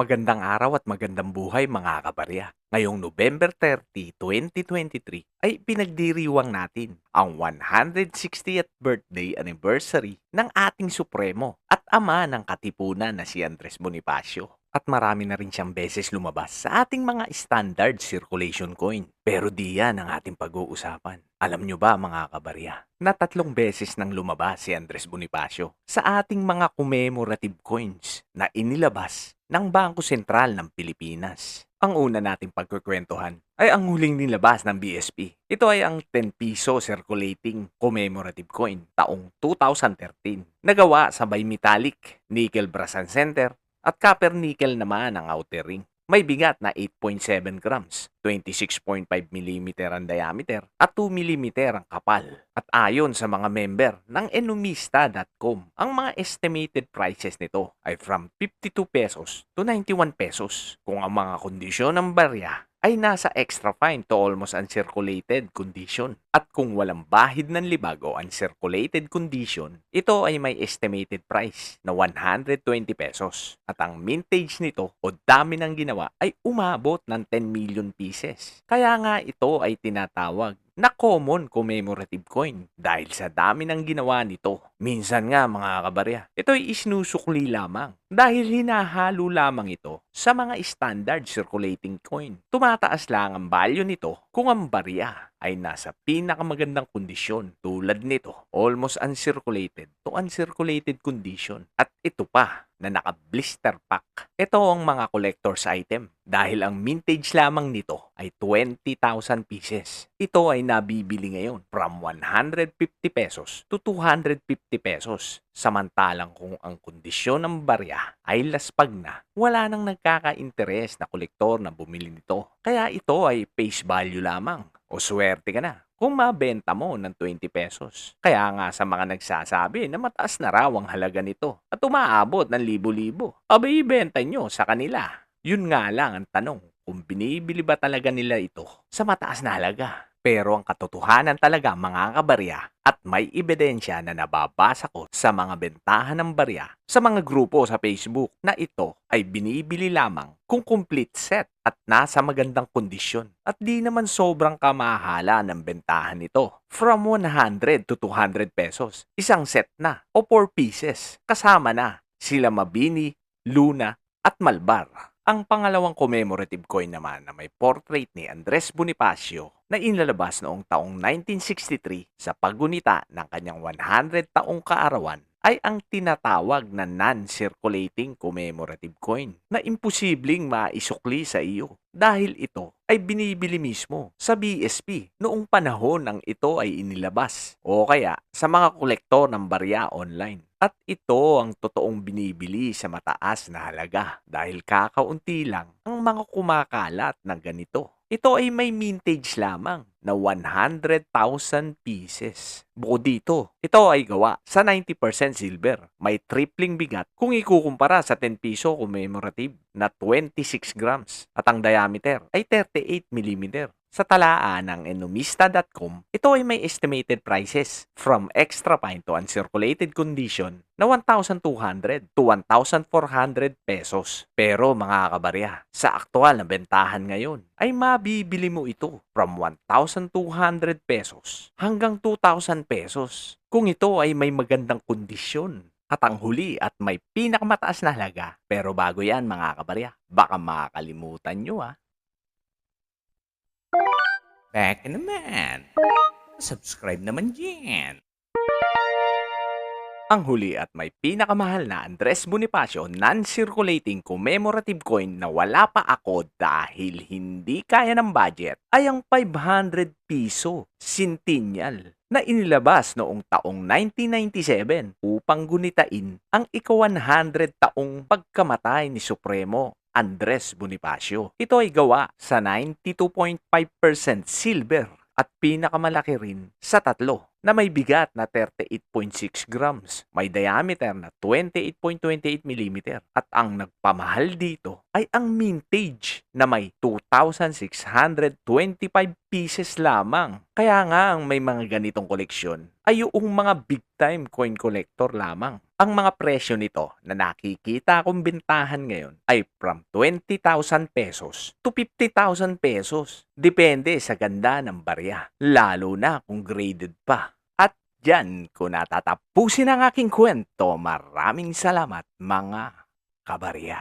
Magandang araw at magandang buhay mga kabarya. Ngayong November 30, 2023 ay pinagdiriwang natin ang 160th birthday anniversary ng ating Supremo at ama ng katipunan na si Andres Bonifacio. At marami na rin siyang beses lumabas sa ating mga standard circulation coin. Pero di yan ang ating pag-uusapan. Alam nyo ba mga kabarya, na tatlong beses nang lumabas si Andres Bonifacio sa ating mga commemorative coins na inilabas ng Bangko Sentral ng Pilipinas. Ang una nating pagkukwentuhan ay ang huling nilabas ng BSP. Ito ay ang 10 piso circulating commemorative coin taong 2013. Nagawa sa bimetallic, nickel brass and center at copper nickel naman ang outer ring. May bigat na 8.7 grams, 26.5 mm ang diameter at 2 mm ang kapal. At ayon sa mga member ng enumista.com, ang mga estimated prices nito ay from 52 pesos to 91 pesos. Kung ang mga kondisyon ng barya ay nasa extra fine to almost uncirculated condition. At kung walang bahid ng libag o uncirculated condition, ito ay may estimated price na 120 pesos. At ang mintage nito o dami ng ginawa ay umabot ng 10 million pieces. Kaya nga ito ay tinatawag na common commemorative coin dahil sa dami ng ginawa nito. Minsan nga mga kabarya, ito ay isinusukli lamang dahil hinahalo lamang ito sa mga standard circulating coin. Tumataas lang ang value nito kung ang barya ay nasa pinakamagandang kondisyon tulad nito, almost uncirculated to uncirculated condition. At ito pa, na naka-blister pack. Ito ang mga collector's item dahil ang mintage lamang nito ay 20,000 pieces. Ito ay nabibili ngayon from 150 pesos to 250 pesos. Samantalang kung ang kondisyon ng barya ay laspag na, wala nang nagkaka-interes na kolektor na bumili nito. Kaya ito ay face value lamang o swerte ka na kung mabenta mo ng 20 pesos. Kaya nga sa mga nagsasabi na mataas na raw ang halaga nito at umaabot ng libo-libo, abay ibenta nyo sa kanila. Yun nga lang ang tanong, kung binibili ba talaga nila ito sa mataas na halaga? Pero ang katotohanan talaga mga kabarya at may ebidensya na nababasa ko sa mga bentahan ng barya sa mga grupo sa Facebook na ito ay binibili lamang kung complete set at nasa magandang kondisyon at di naman sobrang kamahala ng bentahan nito. From 100 to 200 pesos, isang set na o 4 pieces kasama na sila Mabini, Luna at Malbar. Ang pangalawang commemorative coin naman na may portrait ni Andres Bonifacio na inlalabas noong taong 1963 sa paggunita ng kanyang 100 taong kaarawan ay ang tinatawag na non-circulating commemorative coin na imposibleng maisukli sa iyo dahil ito ay binibili mismo sa BSP noong panahon nang ito ay inilabas o kaya sa mga kolektor ng barya online. At ito ang totoong binibili sa mataas na halaga dahil kakaunti lang ang mga kumakalat na ganito. Ito ay may mintage lamang na 100,000 pieces. Bukod dito, ito ay gawa sa 90% silver. May tripling bigat kung ikukumpara sa 10 piso commemorative na 26 grams at ang diameter ay 38 mm. Sa talaan ng enumista.com, ito ay may estimated prices from extra fine to uncirculated condition na 1,200 to 1,400 pesos. Pero mga kabarya, sa aktual na bentahan ngayon, ay mabibili mo ito from 1,200 pesos hanggang 2,000 pesos kung ito ay may magandang kondisyon at ang huli at may pinakamataas na halaga. Pero bago yan mga kabarya, baka makakalimutan nyo ah. Back naman. Subscribe naman dyan. Ang huli at may pinakamahal na Andres Bonifacio non-circulating commemorative coin na wala pa ako dahil hindi kaya ng budget ay ang 500 piso centennial na inilabas noong taong 1997 upang gunitain ang ika-100 taong pagkamatay ni Supremo Andres Bonifacio. Ito ay gawa sa 92.5% silver at pinakamalaki rin sa tatlo na may bigat na 38.6 grams, may diameter na 28.28 mm at ang nagpamahal dito ay ang mintage na may 2,625 pieces lamang. Kaya nga ang may mga ganitong koleksyon ay yung mga big time coin collector lamang. Ang mga presyo nito na nakikita kong bintahan ngayon ay from 20,000 pesos to 50,000 pesos. Depende sa ganda ng barya, lalo na kung graded pa. At dyan ko natatapusin ang aking kwento. Maraming salamat mga kabarya.